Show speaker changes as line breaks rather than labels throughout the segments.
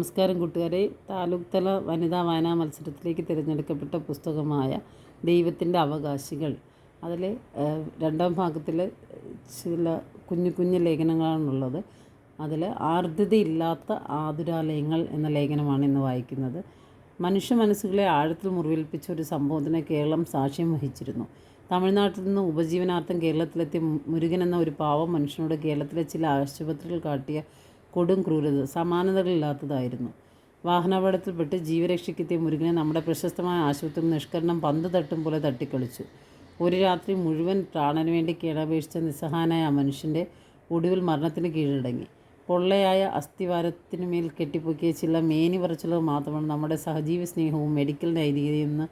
നമസ്കാരം കൂട്ടുകാരെ. താലൂക്ക് തല വനിതാ വായനാ മത്സരത്തിലേക്ക് തിരഞ്ഞെടുക്കപ്പെട്ട പുസ്തകമായ ദൈവത്തിന്റെ അവകാശികൾ. അതിൽ രണ്ടാം ഭാഗത്തിൽ ചില കുഞ്ഞു കുഞ്ഞു ലേഖനങ്ങളാണുള്ളത്. അതിൽ ആർദ്രതയില്ലാത്ത ആതുരാലയങ്ങൾ എന്ന ലേഖനമാണ് ഇന്ന് വായിക്കുന്നത്. മനുഷ്യ മനസ്സുകളെ ആഴത്തിൽ മുറിവേൽപ്പിച്ച ഒരു സംഭവത്തിന് കേരളം സാക്ഷ്യം വഹിച്ചിരുന്നു. തമിഴ്നാട്ടിൽ നിന്ന് ഉപജീവനാർത്ഥം കേരളത്തിലെത്തിയ മുരുകൻ എന്ന ഒരു പാവം മനുഷ്യനോട് കേരളത്തിലെ ചില ആശുപത്രികൾ കാട്ടിയ കൊടും ക്രൂരത സമാനതകളില്ലാത്തതായിരുന്നു. വാഹനാപകടത്തിൽപ്പെട്ട് ജീവരക്ഷയ്ക്കെത്തിയ മുരുകനെ നമ്മുടെ പ്രശസ്തമായ ആശുപത്രി നിഷ്കരണം പന്ത് തട്ടും പോലെ തട്ടിക്കളിച്ചു. ഒരു രാത്രി മുഴുവൻ പ്രാണന് വേണ്ടി കീഴപേക്ഷിച്ച നിസ്സഹായനായ ആ മനുഷ്യന്റെ ഒടുവിൽ മരണത്തിന് കീഴടങ്ങി. പൊള്ളയായ അസ്ഥിവാരത്തിനുമേൽ കെട്ടിപ്പൊക്കിയ ചില മേനി പറച്ചിലുകൾ മാത്രമാണ് നമ്മുടെ സഹജീവി സ്നേഹവും മെഡിക്കൽ നൈതികതയും എന്ന്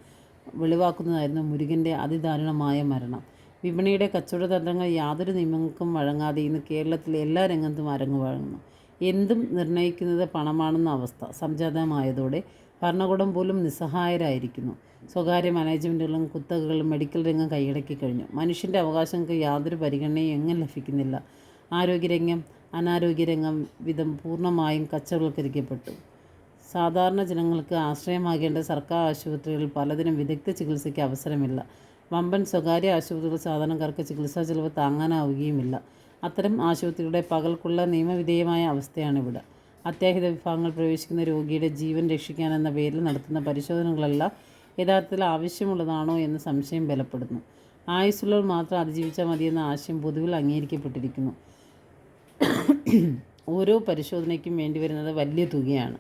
വെളിവാക്കുന്നതായിരുന്നു മുരുകന്റെ അതിദാരുണമായ മരണം. വിപണിയുടെ കച്ചവട തന്ത്രങ്ങൾ യാതൊരു നിയമങ്ങൾക്കും വഴങ്ങാതെ ഇന്ന് കേരളത്തിലെ എല്ലാ രംഗത്തും അരങ്ങു വഴങ്ങുന്നു എന്തും നിർണയിക്കുന്നത് പണമാണെന്ന അവസ്ഥ സംജാതമായതോടെ ഭരണകൂടം പോലും നിസ്സഹായരായിരിക്കുന്നു. സ്വകാര്യ മാനേജ്മെന്റുകളും കുത്തകകളും മെഡിക്കൽ രംഗം കൈയടക്കി കഴിഞ്ഞു. മനുഷ്യന്റെ അവകാശങ്ങൾക്ക് യാതൊരു പരിഗണനയും എങ്ങും ലഭിക്കുന്നില്ല. ആരോഗ്യരംഗം അനാരോഗ്യരംഗം വിധം പൂർണമായും കച്ചവൽക്കരിക്കപ്പെട്ടു സാധാരണ ജനങ്ങൾക്ക് ആശ്രയമാകേണ്ട സർക്കാർ ആശുപത്രികളിൽ പലതിനും വിദഗ്ധ ചികിത്സയ്ക്ക് അവസരമില്ല. വമ്പൻ സ്വകാര്യ ആശുപത്രികൾ സാധാരണക്കാർക്ക് ചികിത്സാ ചെലവ് താങ്ങാനാവുകയുമില്ല. അത്തരം ആശുപത്രികളുടെ പകൽക്കുള്ള നിയമവിധേയമായ അവസ്ഥയാണിവിടെ. അത്യാഹിത വിഭാഗങ്ങൾ പ്രവേശിക്കുന്ന രോഗിയുടെ ജീവൻ രക്ഷിക്കാനെന്ന പേരിൽ നടത്തുന്ന പരിശോധനകളെല്ലാം യഥാർത്ഥത്തിൽ ആവശ്യമുള്ളതാണോ എന്ന് സംശയം ബലപ്പെടുന്നു. ആയുസ്സുള്ളവർ മാത്രം അതിജീവിച്ചാൽ മതിയെന്ന ആശയം പൊതുവിൽ അംഗീകരിക്കപ്പെട്ടിരിക്കുന്നു. ഓരോ പരിശോധനയ്ക്കും വേണ്ടി വരുന്നത് വലിയ തുകയാണ്.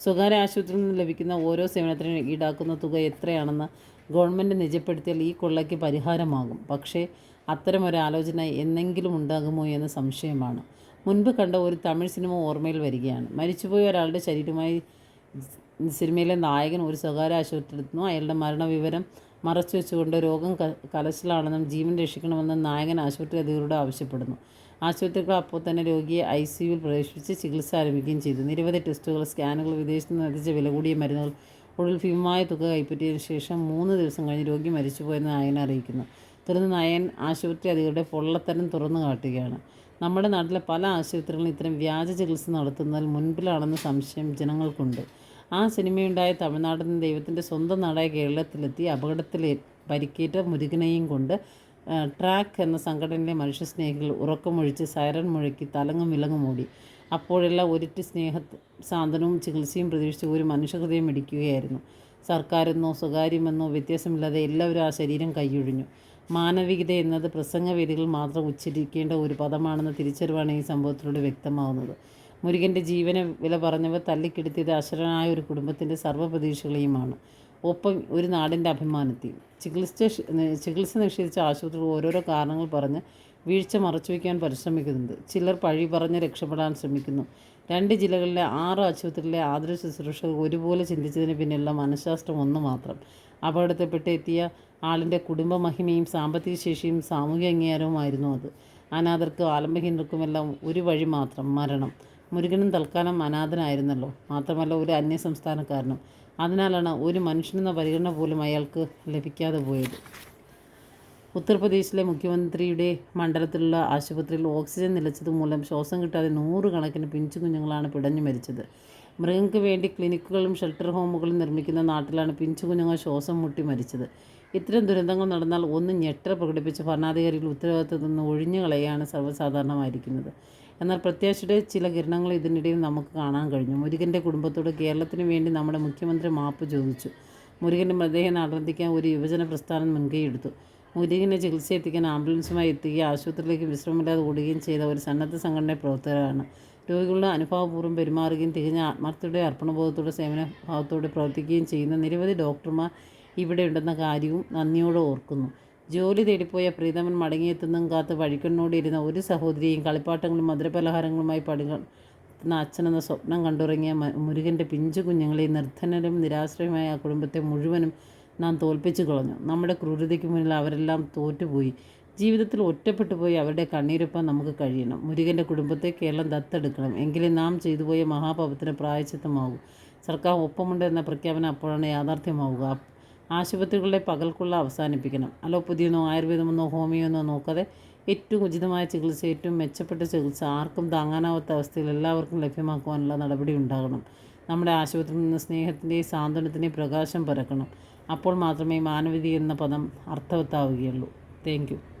സ്വകാര്യ ആശുപത്രിയിൽ നിന്ന് ലഭിക്കുന്ന ഓരോ സേവനത്തിനും ഈടാക്കുന്ന തുക എത്രയാണെന്ന് ഗവൺമെന്റ് നിജപ്പെടുത്തിയാൽ ഈ കൊള്ളയ്ക്ക് പരിഹാരമാകും. പക്ഷേ അത്തരമൊരാലോചന എന്നെങ്കിലും ഉണ്ടാകുമോ എന്ന് സംശയമാണ്. മുൻപ് കണ്ട ഒരു തമിഴ് സിനിമ ഓർമ്മയിൽ വരികയാണ്. മരിച്ചുപോയ ഒരാളുടെ ശരീരമായി സിനിമയിലെ നായകൻ ഒരു സ്വകാര്യ ആശുപത്രിയിലെത്തുന്നു അയാളുടെ മരണവിവരം മറച്ചു വെച്ചുകൊണ്ട് രോഗം കലശലാണെന്നും ജീവൻ രക്ഷിക്കണമെന്നും നായകൻ ആശുപത്രി അധികൃതരോട് ആവശ്യപ്പെടുന്നു. ആശുപത്രികൾ അപ്പോൾ തന്നെ രോഗിയെ ഐ സി യുവിൽ പ്രവേശിപ്പിച്ച് ചികിത്സ ആരംഭിക്കുകയും ചെയ്തു. നിരവധി ടെസ്റ്റുകൾ സ്കാനുകൾ വിദേശത്ത് നിന്ന് എത്തിച്ച വില കൂടിയ മരുന്നുകൾ ഒടുവിൽ ഭീമമായ തുക കൈപ്പറ്റിയതിനു ശേഷം മൂന്ന് ദിവസം കഴിഞ്ഞ് രോഗി മരിച്ചുപോയെന്ന് നായകൻ അറിയിക്കുന്നു. തുടർന്ന് നയൻ ആശുപത്രി അധികൃതരുടെ പൊള്ളത്തരം തുറന്നു കാട്ടുകയാണ്. നമ്മുടെ നാട്ടിലെ പല ആശുപത്രികളും ഇത്തരം വ്യാജ ചികിത്സ നടത്തുന്നതിൽ മുൻപിലാണെന്ന സംശയം ജനങ്ങൾക്കുണ്ട്. ആ സിനിമയുണ്ടായ തമിഴ്നാട്ടിൽ നിന്ന് ദൈവത്തിന്റെ സ്വന്തം നാടായ കേരളത്തിലെത്തി അപകടത്തിൽ പരിക്കേറ്റ മുരുകനെയും കൊണ്ട് ട്രാക്ക് എന്ന സംഘടനയിലെ മനുഷ്യസ്നേഹികൾ ഉറക്കമൊഴിച്ച് സൈറൺ മുഴക്കി തലങ്ങും വിലങ്ങും ഓടി അപ്പോഴെല്ലാം ഒരിറ്റ് സ്നേഹ സാന്ത്വനവും ചികിത്സയും പ്രതീക്ഷിച്ച് ഒരു മനുഷ്യഹൃദയം ഇടിക്കുകയായിരുന്നു. സർക്കാരെന്നോ സ്വകാര്യമെന്നോ വ്യത്യാസമില്ലാതെ എല്ലാവരും ആ ശരീരം കൈയൊഴിഞ്ഞു. മാനവികത എന്നത് പ്രസംഗവേദികൾ മാത്രം ഉച്ചരിക്കേണ്ട ഒരു പദമാണെന്ന് തിരിച്ചറിവാണ് ഈ സംഭവത്തിലൂടെ വ്യക്തമാവുന്നത്. മുരുകന്റെ ജീവനെ വില പറഞ്ഞവർ തല്ലിക്കെടുത്തിയത് അശരണായ ഒരു കുടുംബത്തിന്റെ സർവപ്രതീക്ഷകളെയുമാണ്. ഒപ്പം ഒരു നാടിന്റെ അഭിമാനത്തെയും. ചികിത്സ ചികിത്സ നിഷേധിച്ച ആശുപത്രികൾ ഓരോരോ കാരണങ്ങൾ പറഞ്ഞ് വീഴ്ച മറച്ചുവെക്കാൻ പരിശ്രമിക്കുന്നുണ്ട്. ചിലർ പഴി പറഞ്ഞ് രക്ഷപ്പെടാൻ ശ്രമിക്കുന്നു. രണ്ട് ജില്ലകളിലെ ആറ് ആശുപത്രിയിലെ ആതുര ശുശ്രൂഷകർ ഒരുപോലെ ചിന്തിച്ചതിന് പിന്നിലുള്ള മനഃശാസ്ത്രം ഒന്ന് മാത്രം. അപകടത്തിൽപ്പെട്ട് എത്തിയ ആളിന്റെ കുടുംബ മഹിമയും സാമ്പത്തിക ശേഷിയും സാമൂഹ്യ അംഗീകാരവുമായിരുന്നു അത്. അനാഥർക്കും ആലംബഹീനർക്കുമെല്ലാം ഒരു വഴി മാത്രം മരണം. മുരുകനും തൽക്കാലം അനാഥനായിരുന്നല്ലോ. മാത്രമല്ല ഒരു അന്യസംസ്ഥാനക്കാരനും. അതിനാലാണ് ഒരു മനുഷ്യനെന്ന പരിഗണന പോലും അയാൾക്ക് ലഭിക്കാതെ പോയത്. ഉത്തർപ്രദേശിലെ മുഖ്യമന്ത്രിയുടെ മണ്ഡലത്തിലുള്ള ആശുപത്രിയിൽ ഓക്സിജൻ നിലച്ചത് മൂലം ശ്വാസം കിട്ടാതെ നൂറുകണക്കിന് പിഞ്ചു കുഞ്ഞുങ്ങളാണ് പിടഞ്ഞു മരിച്ചത്. മൃഗങ്ങൾക്ക് വേണ്ടി ക്ലിനിക്കുകളും ഷെൽട്ടർ ഹോമുകളും നിർമ്മിക്കുന്ന നാട്ടിലാണ് പിഞ്ചു കുഞ്ഞുങ്ങൾ ശ്വാസം മുട്ടി മരിച്ചത്. ഇത്തരം ദുരന്തങ്ങൾ നടന്നാൽ ഒന്ന് ഞെട്ട പ്രകടിപ്പിച്ച് ഭരണാധികാരികൾ ഉത്തരവാദിത്തത്തിൽ നിന്ന് ഒഴിഞ്ഞു കളയാണ് സർവസാധാരണമായിരിക്കുന്നത്. എന്നാൽ പ്രത്യാശയുടെ ചില കിരണങ്ങൾ ഇതിനിടയിൽ നമുക്ക് കാണാൻ കഴിഞ്ഞു. മുരുകന്റെ കുടുംബത്തോട് കേരളത്തിന് വേണ്ടി നമ്മുടെ മുഖ്യമന്ത്രി മാപ്പ് ചോദിച്ചു. മുരുകന്റെ മൃതദേഹം നടത്തിക്കാൻ ഒരു യുവജന പ്രസ്ഥാനം മുൻകൈയെടുത്തു മുരുകനെ ചികിത്സ എത്തിക്കാൻ ആംബുലൻസുമായി എത്തുകയും ആശുപത്രിയിലേക്ക് വിശ്രമമില്ലാതെ ഓടുകയും ചെയ്ത ഒരു സന്നദ്ധ സംഘടന പ്രവർത്തകരാണ്. രോഗികളുടെ അനുഭവപൂർവം പെരുമാറുകയും തികഞ്ഞ ആത്മാർത്ഥയുടെ അർപ്പണബോധത്തോടെ സേവനഭാവത്തോടെ പ്രവർത്തിക്കുകയും ചെയ്യുന്ന നിരവധി ഡോക്ടർമാർ ഇവിടെയുണ്ടെന്ന കാര്യവും നന്ദിയോടെ ഓർക്കുന്നു. ജോലി തേടിപ്പോയ പ്രീതമൻ മടങ്ങിയെത്തുന്നതും കാത്ത് വഴിക്കണ്ണോടിയിരുന്ന ഒരു സഹോദരിയും കളിപ്പാട്ടങ്ങളും മധുരപലഹാരങ്ങളുമായി പടികളുന്ന അച്ഛനെന്ന സ്വപ്നം കണ്ടുറങ്ങിയ മുരുകന്റെ പിഞ്ചു കുഞ്ഞുങ്ങളെ നിർധനരും നിരാശ്രയമായ ആ കുടുംബത്തെ മുഴുവനും നാം തോൽപ്പിച്ചു കളഞ്ഞു. നമ്മുടെ ക്രൂരതയ്ക്ക് മുന്നിൽ അവരെല്ലാം തോറ്റുപോയി. ജീവിതത്തിൽ ഒറ്റപ്പെട്ടു പോയി അവരുടെ കണ്ണീരൊപ്പം നമുക്ക് കഴിയണം. മുരുകന്റെ കുടുംബത്തെ കേരളം ദത്തെടുക്കണം. എങ്കിലും നാം ചെയ്തുപോയ മഹാപാപത്തിന് പ്രായച്ചിത്തമാകും. സർക്കാർ ഒപ്പമുണ്ട് എന്ന പ്രഖ്യാപനം അപ്പോഴാണ് യാഥാർത്ഥ്യമാവുക. ആശുപത്രികളുടെ പകൽക്കുള്ള അവസാനിപ്പിക്കണം. അലോപ്പതിയെന്നോ ആയുർവേദമെന്നോ ഹോമിയോന്നോ നോക്കാതെ ഏറ്റവും ഉചിതമായ ചികിത്സ ഏറ്റവും മെച്ചപ്പെട്ട ചികിത്സ ആർക്കും താങ്ങാനാവാത്ത അവസ്ഥയിൽ എല്ലാവർക്കും ലഭ്യമാക്കുവാനുള്ള നടപടി ഉണ്ടാകണം. നമ്മുടെ ആശുപത്രിയിൽ നിന്ന് സ്നേഹത്തിന്റെയും സാന്ത്വനത്തിന്റെയും പ്രകാശം പരക്കണം അപ്പോൾ മാത്രമേ മാനവികത എന്ന പദം അർത്ഥവത്താവുകയുള്ളൂ. താങ്ക്